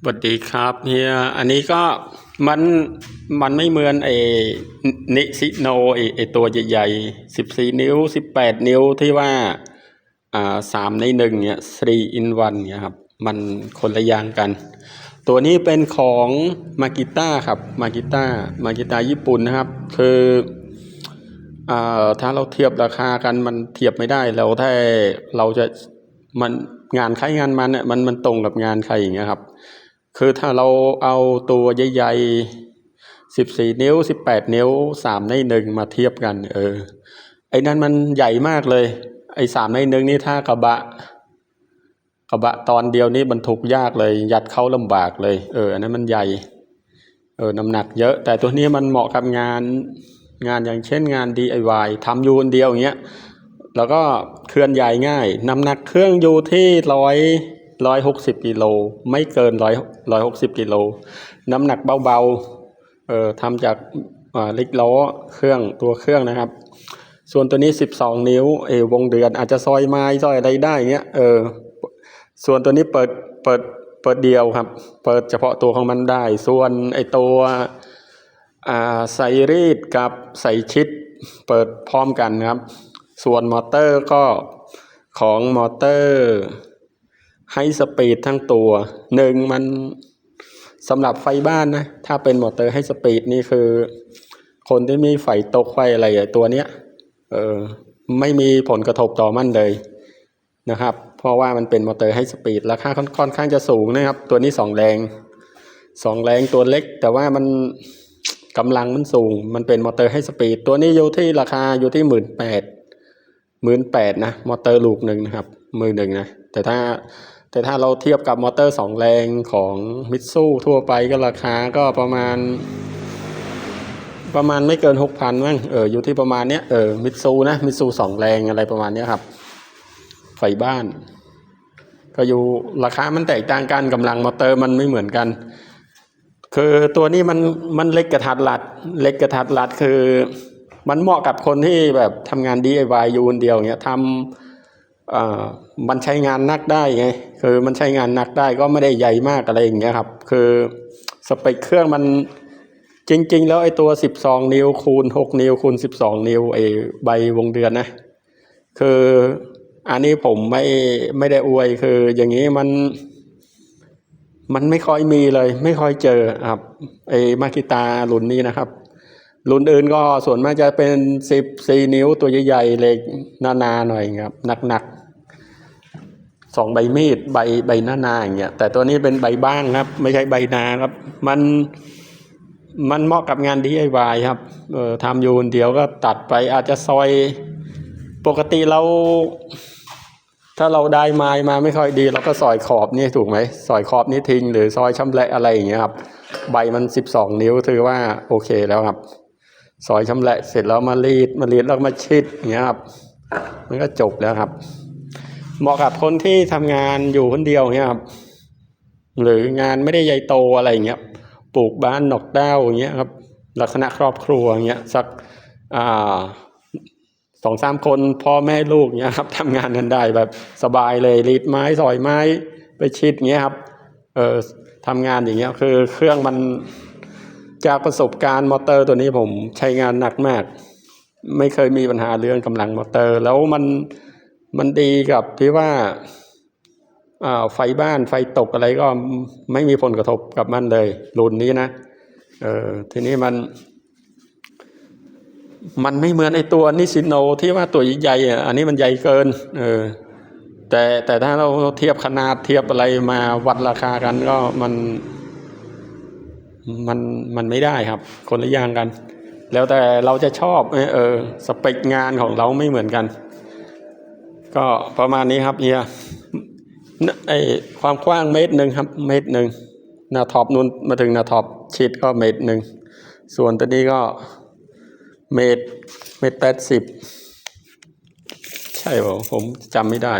สวัสดีครับเฮียอันนี้ก็มันมันไม่เหมือนไอ้นิซิโนไอ้ไอ้ตัวใหญ่ๆสิบสี่นิ้วสิบแปดนิ้วที่ว่าอ่าสามในหนึ่งเนี่ย three in one เนี่ยครับ มันคนละอย่างกัน ตัวนี้เป็นของมากิต้าครับมากิต้ามากิต้าญี่ปุ่นนะครับ คืออ่าถ้าเราเทียบราคากันมันเทียบไม่ได้แล้วถ้าเราจะมันงานใครงานมันเนี่ยมันมันตรงกับงานใครอย่างเงี้ยครับ คือถ้าเราเอาตัวใหญ่ๆสิบสี่นิ้วสิบแปดนิ้วสามในหนึ่งมาเทียบกัน เออ ไอ้นั่นมันใหญ่มากเลย ไอ้สามในหนึ่งนี่ถ้ากระบะ กระบะตอนเดียวนี่บรรทุกยากเลย ยัดเข้าลำบากเลย เออ อันนั้นมันใหญ่ เออ น้ำหนักเยอะ แต่ตัวนี้มันเหมาะกับงานงานอย่างเช่นงาน DIY ทำยูคนเดียวอย่างเงี้ย แล้วก็เคลื่อนย้ายง่าย น้ำหนักเครื่องอยู่ที่ร้อย ร้อยหกสิบกิโลไม่เกินร้อยร้อยหกสิบกิโลน้ำหนักเบาๆเออทำจากล็กล้อเครื่องตัวเครื่องนะครับ ส่วนตัวนี้สิบสองนิ้วเออวงเดือนอาจจะซอยไม้ซอยอะไรได้เงี้ยเออส่วนตัวนี้เปิดเปิดเปิดเดียวครับ เปิดเฉพาะตัวของมันได้ ส่วนไอตัวอ่าใส่รีดกับใส่ชิดเปิดพร้อมกันครับ ส่วนมอเตอร์ก็ของมอเตอร์ ให้สปีดทั้งตัวหนึ่งมันสำหรับไฟบ้านนะ ถ้าเป็นมอเตอร์ให้สปีดนี่คือ คนที่มีไฟตกไฟอะไรตัวเนี้ยเออไม่มีผลกระทบต่อมันเลยนะครับ เพราะว่ามันเป็นมอเตอร์ให้สปีดราคาค่อนค่อนข้างจะสูงนะครับ ตัวนี้สองแรงสองแรงตัวเล็ก แต่ว่ามันกำลังมันสูง มันเป็นมอเตอร์ให้สปีด ตัวนี้อยู่ที่ราคาอยู่ที่หมื่นแปดหมื่นแปดนะ มอเตอร์ลูกหนึ่งนะครับ มือหนึ่งนะ แต่ถ้าแต่ถ้าเราเทียบกับมอเตอร์สองแรงของมิตซูทั่วไปก็ราคาก็ประมาณ ประมาณไม่เกินหกพันมั้งเอออยู่ที่ประมาณเนี้ยเออมิตซูนะมิตซูสองแรงอะไรประมาณเนี้ยครับ ไฟบ้าน ก็อยู่ราคามันแตกต่างกันกำลังมอเตอร์มันไม่เหมือนกัน คือตัวนี้มันมันเล็กกระทัดรัด เล็กกระทัดรัดคือ มันเหมาะกับคนที่แบบทำงาน DIY อยู่คนเดียวเงี้ยทำอ่า มันใช้งานหนักได้ไงคือมันใช้งานหนักได้ก็ไม่ได้ใหญ่มากอะไรอย่างเงี้ยครับ คือสเปคเครื่องมันจริง ๆ แล้วไอ้ตัว 12 นิ้วคูณ 6 นิ้วคูณ 12 นิ้วไอ้ใบวงเดือนนะ คืออันนี้ผมไม่ไม่ได้อวยคืออย่างนี้มัน มันไม่ค่อยมีเลย ไม่ค่อยเจอครับไอ้มากิตารุ่นนี้นะครับรุ่นอื่นก็ส่วนมากจะเป็นสิบสี่นิ้วตัวใหญ่ๆเล็กหนาๆหน่อยครับหนักๆ สองใบมีดใบใบหน้าๆอย่างเงี้ยแต่ตัวนี้เป็นใบบ้างครับ ไม่ใช่ใบนาครับ มันมันเหมาะกับงาน DIY ครับเออทำอยู่คนเดียวก็ตัดไปอาจจะซอยปกติเรา ถ้าเราได้ไม้มาไม่ค่อยดีเราก็ซอยขอบนี่ถูกไหมซอยขอบนี่ทิ้งหรือซอยชำแหละอะไรอย่างเงี้ยครับ ใบมันสิบสองนิ้วถือว่าโอเคแล้วครับ ซอยชำแหละเสร็จแล้วมารีดมารีดแล้วมาชิดอย่างเงี้ยครับ มันก็จบแล้วครับ เหมาะกับคนที่ทำงานอยู่คนเดียวเงี้ยครับหรืองานไม่ได้ใหญ่โตอะไรเงี้ยปลูกบ้านนอกดาวอย่างเงี้ยครับลักษณะครอบครัวอย่างเงี้ยสักอ่าสองสามคนพ่อแม่ลูกเนี้ยครับทำงานกันได้แบบสบายเลยรีดไม้สอยไม้ไปชิดเงี้ยครับเออทำงานอย่างเงี้ยคือเครื่องมันจากประสบการณ์มอเตอร์ตัวนี้ผมใช้งานหนักมาก ไม่เคยมีปัญหาเรื่องกำลังมอเตอร์ แล้วมัน มันดีกับที่ว่าอ่าไฟบ้านไฟตกอะไรก็ไม่มีผลกระทบกับมันเลย รุ่นนี้นะเออทีนี้มัน มันไม่เหมือนไอตัวนิซิโนที่ว่าตัวใหญ่อันนี้มันใหญ่เกิน เออ แต่แต่ถ้าเราเทียบขนาดเทียบอะไรมาวัดราคากันก็มัน มันมันไม่ได้ครับ คนละอย่างกัน แล้วแต่เราจะชอบเออเออสเปคงานของเราไม่เหมือนกัน ก็ประมาณนี้ครับเฮียไอความกว้างเมตรหนึ่งครับเมตรหนึ่งหน้าท็อปนู้นมาถึงหน้าท็อปชิดก็เมตรหนึ่งส่วนตัวนี้ก็เมตรเมตรแปดสิบใช่ป่าผมจำไม่ได้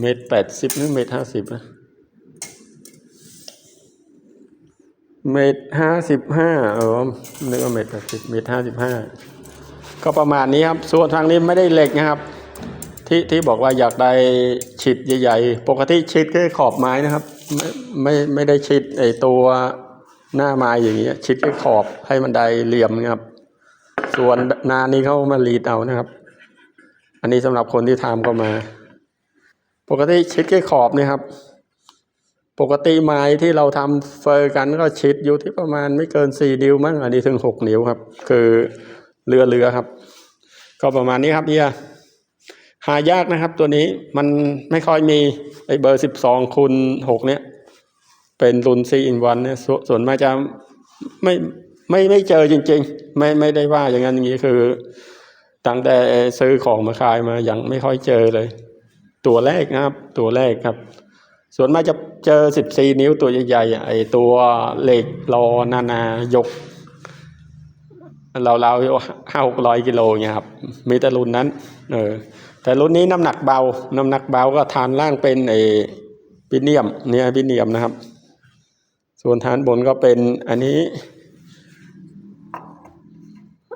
เมตรแปดสิบหรือเมตรห้าสิบนะเมตรห้าสิบห้าเออนึกว่าเมตรแปดสิบเมตรห้าสิบห้า ก็ประมาณนี้ครับ ส่วนทางนี้ไม่ได้เหล็กนะครับ ที่ที่บอกว่าอยากได้ชิดใหญ่ ๆ ปกติชิดก็ขอบไม้นะครับ ไม่ไม่ไม่ได้ชิดไอตัวหน้าไม้อย่างเงี้ย ชิดแค่ขอบให้มันได้เหลี่ยมนะครับ ส่วนนานี้เขามารีดเอานะครับ อันนี้สำหรับคนที่ทำก็มา ปกติชิดแค่ขอบนี่ครับ ปกติไม้ที่เราทำเฟอร์กันก็ชิดอยู่ที่ประมาณไม่เกินสี่นิ้วมั้งอันนี้ถึงหกนิ้วครับ คือ เรือเรือครับ ก็ประมาณนี้ครับเฮียหายากนะครับ ตัวนี้มันไม่ค่อยมีไอเบอร์สิบสองคูณหกเนี่ยเป็นรุ่นซีอินวันเนี่ยสส่วนมากจะไม่ไม่ไม่เจอจริง ๆ ไม่ไม่ได้ว่าอย่างนั้นอย่างนี้คือตั้งแต่ซื้อของมาขายมายังไม่ค่อยเจอเลย ตัวแรกนะครับ ตัวแรกครับ ส่วนมากจะเจอสิบสี่นิ้วตัวใหญ่ๆอ่ไอตัวเหล็กรอนานา ยก เราเราห้าหกร้อยกิโลเนี่ยครับ มีแต่รุ่นนั้น เออ แต่รุ่นนี้น้ำหนักเบา น้ำหนักเบาก็ฐานล่างเป็นไอพิเนียม เนี่ยพิเนียมนะครับ ส่วนฐานบนก็เป็นอันนี้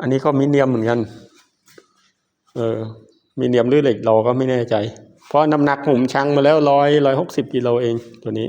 อันนี้ก็มิเนียมเหมือนกัน เออมีเนียมหรือเหล็กเราก็ไม่แน่ใจ เพราะน้ำหนักผมชั่งมาแล้วร้อยร้อยหกสิบกิโลเองตัวนี้